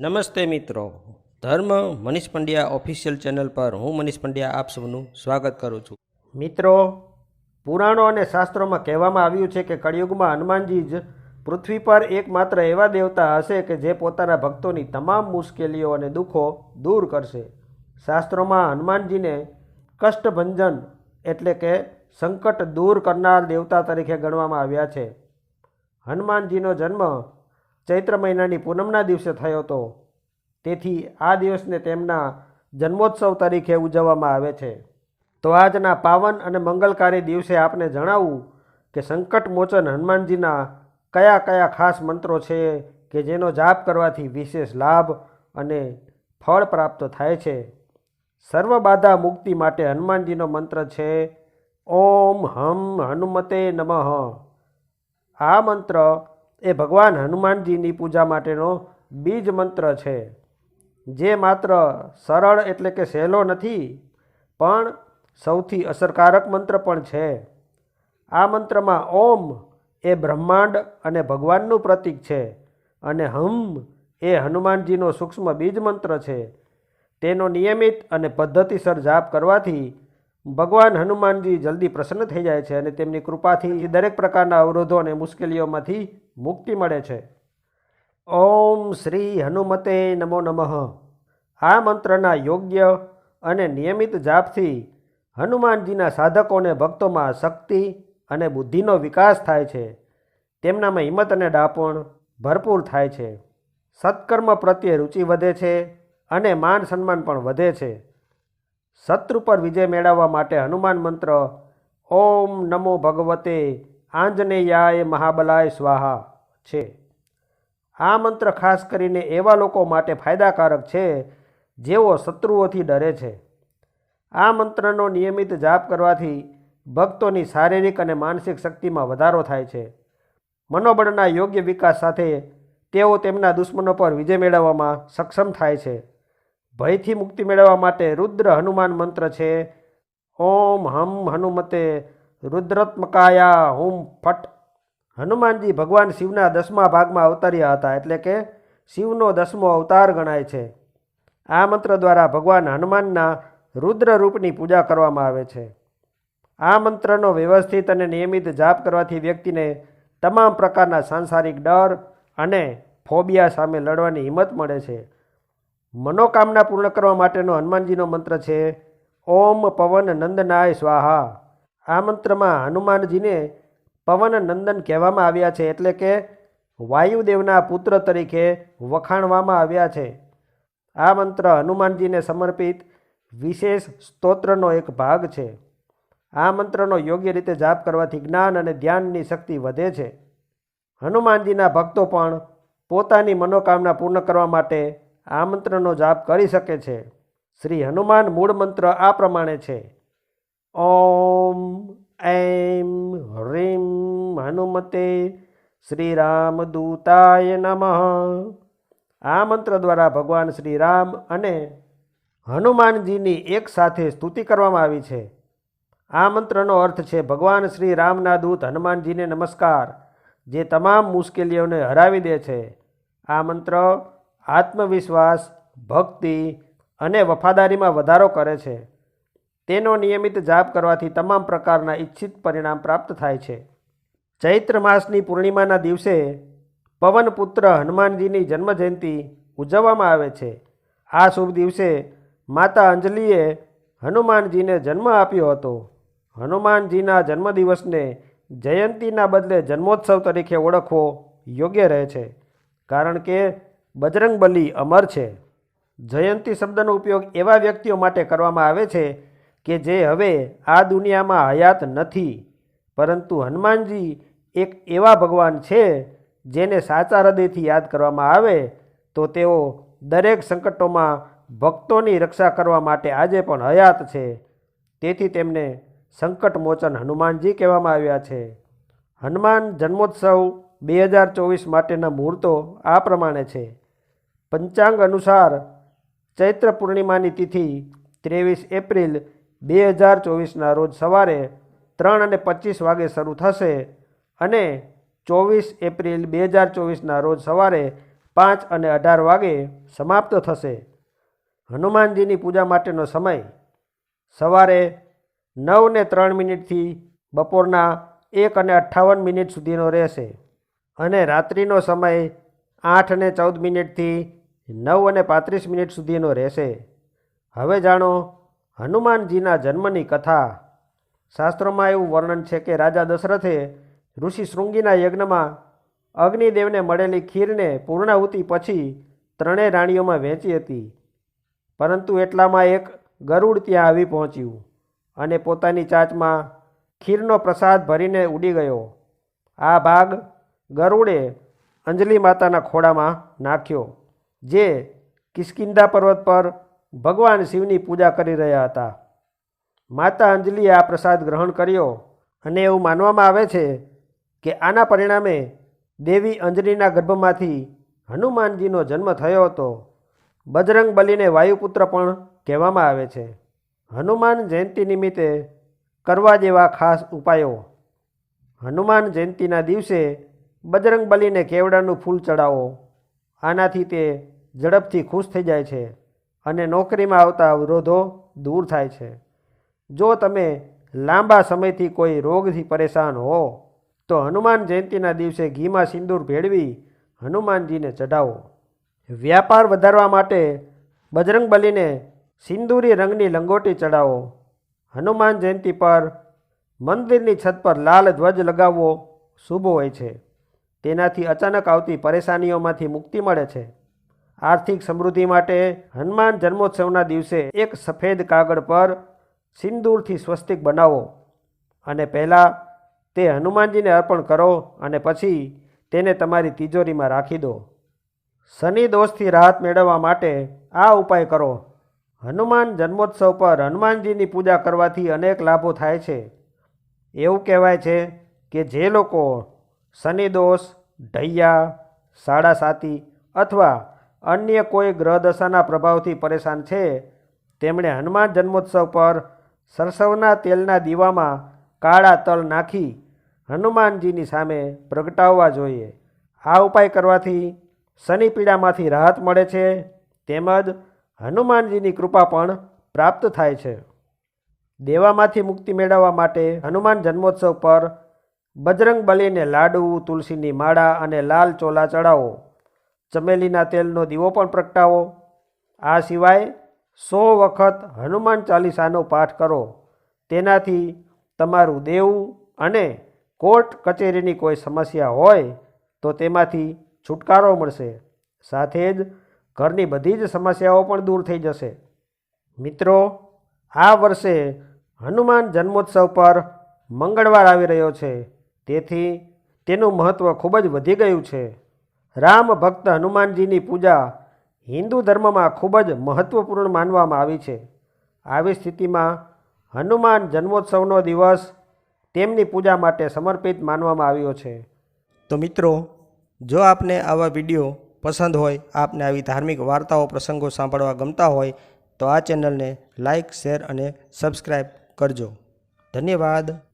નમસ્તે મિત્રો. ધર્મ મનીષ પંડ્યા ઓફિશિયલ ચેનલ પર હું મનીષ પંડ્યા આપ સૌનું સ્વાગત કરું છું. મિત્રો, પુરાણો અને શાસ્ત્રોમાં કહેવામાં આવ્યું છે કે કળિયુગમાં હનુમાનજી જ પૃથ્વી પર એકમાત્ર એવા દેવતા હશે કે જે પોતાના ભક્તોની તમામ મુશ્કેલીઓ અને દુઃખો દૂર કરશે. શાસ્ત્રોમાં હનુમાનજીને કષ્ટભંજન એટલે કે સંકટ દૂર કરનાર દેવતા તરીકે ગણવામાં આવ્યા છે. હનુમાનજીનો જન્મ ચૈત્ર મહિનાની પૂનમના દિવસે થયો હતો. તેથી આ દિવસને તેમના જન્મોત્સવ તરીકે ઉજવવામાં આવે છે. તો આજના પાવન અને મંગલકારી દિવસે આપને જણાવું કે સંકટ મોચન હનુમાનજીના કયા કયા ખાસ મંત્રો છે કે જેનો જાપ કરવાથી વિશેષ લાભ અને ફળ પ્રાપ્ત થાય છે. સર્વ બાધા મુક્તિ માટે હનુમાનજીનો મંત્ર છે, ઓમ હમ હનુમતે નમઃ. આ મંત્ર એ ભગવાન હનુમાનજીની પૂજા માટેનો બીજ મંત્ર છે. જે માત્ર સરળ એટલે કે સહેલો નથી, પણ સૌથી અસરકારક મંત્ર પણ છે. આ મંત્રમાં ઓમ એ બ્રહ્માંડ અને ભગવાનનું પ્રતીક છે અને હમ એ હનુમાનજીનો સૂક્ષ્મ બીજ મંત્ર છે. તેનો નિયમિત અને પદ્ધતિસર જાપ કરવાથી ભગવાન હનુમાનજી જલ્દી પ્રસન્ન થઈ જાય છે અને તેમની કૃપાથી દરેક પ્રકારના અવરોધો અને મુશ્કેલીઓમાંથી મુક્તિ મળે છે. ઓમ શ્રી હનુમતે નમો નમઃ. આ મંત્રના યોગ્ય અને નિયમિત જાપથી હનુમાનજીના સાધકોને ભક્તોમાં શક્તિ અને બુદ્ધિનો વિકાસ થાય છે. તેમનામાં હિંમત અને ડાપણ ભરપૂર થાય છે. સત્કર્મ પ્રત્યે રુચિ વધે છે અને માન સન્માન પણ વધે છે. શત્રુ પર વિજય મેળવવા માટે હનુમાન મંત્ર, ઓમ નમો ભગવતે આંજનેયાય મહાબલાય સ્વાહા છે. આ મંત્ર ખાસ કરીને એવા લોકો માટે ફાયદાકારક છે જેઓ શત્રુઓથી ડરે છે. આ મંત્રનો નિયમિત જાપ કરવાથી ભક્તોની શારીરિક અને માનસિક શક્તિમાં વધારો થાય છે. મનોબળના યોગ્ય વિકાસ સાથે તેઓ તેમના દુશ્મનો પર વિજય મેળવવામાં સક્ષમ થાય છે. ભયથી મુક્તિ મેળવવા માટે રુદ્ર હનુમાન મંત્ર છે. ઓમ હમ હનુમતે રુદ્રત્મકાયા હુમ ફટ. હનુમાનજી ભગવાન શિવના દસમા ભાગમાં અવતર્યા હતા એટલે કે શિવનો દસમો અવતાર ગણાય છે. આ મંત્ર દ્વારા ભગવાન હનુમાનના રુદ્ર રૂપની પૂજા કરવામાં આવે છે. આ મંત્રનો વ્યવસ્થિત અને નિયમિત જાપ કરવાથી વ્યક્તિને તમામ પ્રકારના સાંસારિક ડર અને ફોબિયા સામે લડવાની હિંમત મળે છે. મનોકામના પૂર્ણ કરવા માટેનો હનુમાનજીનો મંત્ર છે, ઓમ પવન નંદનાય સ્વાહા. આ મંત્રમાં હનુમાનજીને પવન નંદન કહેવામાં આવ્યા છે એટલે કે વાયુદેવના પુત્ર તરીકે વખાણવામાં આવ્યા છે. આ મંત્ર હનુમાનજીને સમર્પિત વિશેષ સ્તોત્રનો એક ભાગ છે. આ મંત્રનો યોગ્ય રીતે જાપ કરવાથી જ્ઞાન અને ધ્યાનની શક્તિ વધે છે. હનુમાનજીના ભક્તો પણ પોતાની મનોકામના પૂર્ણ કરવા માટે આ મંત્રનો જાપ કરી શકે છે. શ્રી હનુમાન મૂળ મંત્ર આ પ્રમાણે છે. ઓમ, એમ, હ્રીમ, હનુમતે શ્રી રામ દૂતાય નમઃ. આ મંત્ર દ્વારા ભગવાન શ્રી રામ અને હનુમાનજીની એક સાથે સ્તુતિ કરવામાં આવી છે. આ મંત્રનો અર્થ છે, ભગવાન શ્રી રામના દૂત હનુમાનજીને નમસ્કાર, જે તમામ મુશ્કેલીઓને હરાવી દે છે. આ મંત્ર આત્મવિશ્વાસ, ભક્તિ અને વફાદારીમાં વધારો કરે છે. તેનો નિયમિત જાપ કરવાથી તમામ પ્રકારના ઈચ્છિત પરિણામ પ્રાપ્ત થાય છે. ચૈત્ર માસની પૂર્ણિમાના દિવસે પવનપુત્ર હનુમાનજીની જન્મજયંતિ ઉજવવામાં આવે છે. આ શુભ દિવસે માતા અંજલિએ હનુમાનજીને જન્મ આપ્યો હતો. હનુમાનજીના જન્મદિવસને જયંતીના બદલે જન્મોત્સવ તરીકે ઓળખવો યોગ્ય રહે છે. કારણ કે બજરંગબલી અમર છે. જયંતી શબ્દનો ઉપયોગ એવા વ્યક્તિઓ માટે કરવામાં આવે છે કે જે હવે આ દુનિયામાં હયાત નથી. પરંતુ હનુમાનજી એક એવા ભગવાન છે જેને સાચા હૃદયથી યાદ કરવામાં આવે તો તેઓ દરેક સંકટોમાં ભક્તોની રક્ષા કરવા માટે આજે પણ હયાત છે. તેથી તેમને સંકટમોચન હનુમાનજી કહેવામાં આવ્યા છે. હનુમાન જન્મોત્સવ બે હજાર ચોવીસ માટેના મુહૂર્તો આ પ્રમાણે છે. પંચાંગ અનુસાર ચૈત્ર પૂર્ણિમાની તિથિ ત્રેવીસ એપ્રિલ બે હજાર ચોવીસના રોજ સવારે ત્રણ અને પચીસ વાગે શરૂ થશે અને ચોવીસ એપ્રિલ બે હજાર ચોવીસના રોજ સવારે પાંચ અને અઢાર વાગે સમાપ્ત થશે. હનુમાનજીની પૂજા માટેનો સમય સવારે નવ ને ત્રણ મિનિટથી બપોરના એક અને અઠ્ઠાવન મિનિટ સુધીનો રહેશે. અને રાત્રિનો સમય આઠ અને ચૌદ મિનિટથી નવ અને પાંત્રીસ મિનિટ સુધીનો રહેશે. હવે જાણો, હનુમાનજીના જન્મની કથા. શાસ્ત્રોમાં એવું વર્ણન છે કે રાજા દશરથે ઋષિ શૃંગીના યજ્ઞમાં અગ્નિદેવને મળેલી ખીરને પૂર્ણાહુતિ પછી ત્રણેય રાણીઓમાં વહેંચી હતી. પરંતુ એટલામાં એક ગરુડ ત્યાં આવી પહોંચ્યું અને પોતાની ચાંચમાં ખીરનો પ્રસાદ ભરીને ઉડી ગયો. આ ભાગ ગરુડે અંજલિ માતાના ખોળામાં નાખ્યો, જે કિસ્કિંદા પર્વત પર ભગવાન શિવની પૂજા કરી રહ્યા હતા. માતા અંજલિએ આ પ્રસાદ ગ્રહણ કર્યો અને એવું માનવામાં આવે છે કે આના પરિણામે દેવી અંજલિના ગર્ભમાંથી હનુમાનજીનો જન્મ થયો હતો. બજરંગ બલીને વાયુપુત્ર પણ કહેવામાં આવે છે. હનુમાન જયંતિ નિમિત્તે કરવા જેવા ખાસ ઉપાયો. હનુમાન જયંતિના દિવસે બજરંગ બલીને કેવડાનું ફૂલ ચડાવો. આનાથી તે ઝડપથી ખુશ થઈ જાય છે અને નોકરીમાં આવતા અવરોધો દૂર થાય છે. જો તમે લાંબા સમયથી કોઈ રોગથી પરેશાન હો, તો હનુમાન જયંતિના દિવસે ઘીમાં સિંદૂર ભેળવી હનુમાનજીને ચઢાવો. વ્યાપાર વધારવા માટે બજરંગ બલીને સિંદૂરી રંગની લંગોટી ચડાવો હનુમાન જયંતિ પર મંદિરની છત પર લાલ ધ્વજ લગાવવો શુભ હોય છે. તેનાથી અચાનક આવતી પરેશાનીઓમાંથી મુક્તિ મળે છે. આર્થિક સમૃદ્ધિ માટે હનુમાન જન્મોત્સવના દિવસે એક સફેદ કાગળ પર સિંદૂરથી સ્વસ્તિક બનાવો અને પહેલાં તે હનુમાનજીને અર્પણ કરો અને પછી તેને તમારી તિજોરીમાં રાખી દો. શનિ દોષથી રાહત મેળવવા માટે આ ઉપાય કરો. હનુમાન જન્મોત્સવ પર હનુમાનજીની પૂજા કરવાથી અનેક લાભો થાય છે. એવું કહેવાય છે કે જે લોકો શનિ દોષ, ઢૈયા, સાડા સાતી અથવા અન્ય કોઈ ગ્રહદશાના પ્રભાવથી પરેશાન છે, તેમણે હનુમાન જન્મોત્સવ પર સરસવના તેલના દીવામાં કાળા તલ નાખી હનુમાનજીની સામે પ્રગટાવવા જોઈએ. આ ઉપાય કરવાથી શનિ પીડામાંથી રાહત મળે છે, તેમજ હનુમાનજીની કૃપા પણ પ્રાપ્ત થાય છે. દેવામાંથી મુક્તિ મેળવવા માટે હનુમાન જન્મોત્સવ પર બજરંગ બલીને લાડુ તુલસીની માળા અને લાલ ચોલા ચડાવો. ચમેલીના તેલનો દીવો પણ પ્રગટાવો. આ સિવાય સો વખત હનુમાન ચાલીસાનો પાઠ કરો. તેનાથી તમારું દેવું અને કોર્ટ કચેરીની કોઈ સમસ્યા હોય તો તેમાંથી છુટકારો મળશે. સાથે જ ઘરની બધી જ સમસ્યાઓ પણ દૂર થઈ જશે. મિત્રો, આ વર્ષે હનુમાન જન્મોત્સવ પર મંગળવાર આવી રહ્યો છે. તેથી તેનું મહત્ત્વ ખૂબ જ વધી ગયું છે. રામ ભક્ત હનુમાનજીની પૂજા હિન્દુ ધર્મમાં ખૂબ જ મહત્ત્વપૂર્ણ માનવામાં આવી છે. આવી સ્થિતિમાં હનુમાન જન્મોત્સવનો દિવસ તેમની પૂજા માટે સમર્પિત માનવામાં આવ્યો છે. તો મિત્રો, જો આપને આવા વીડિયો પસંદ હોય, આપને આવી ધાર્મિક વાર્તાઓ, પ્રસંગો સાંભળવા ગમતા હોય, તો આ ચેનલને લાઇક શેર અને સબસ્ક્રાઈબ કરજો. ધન્યવાદ.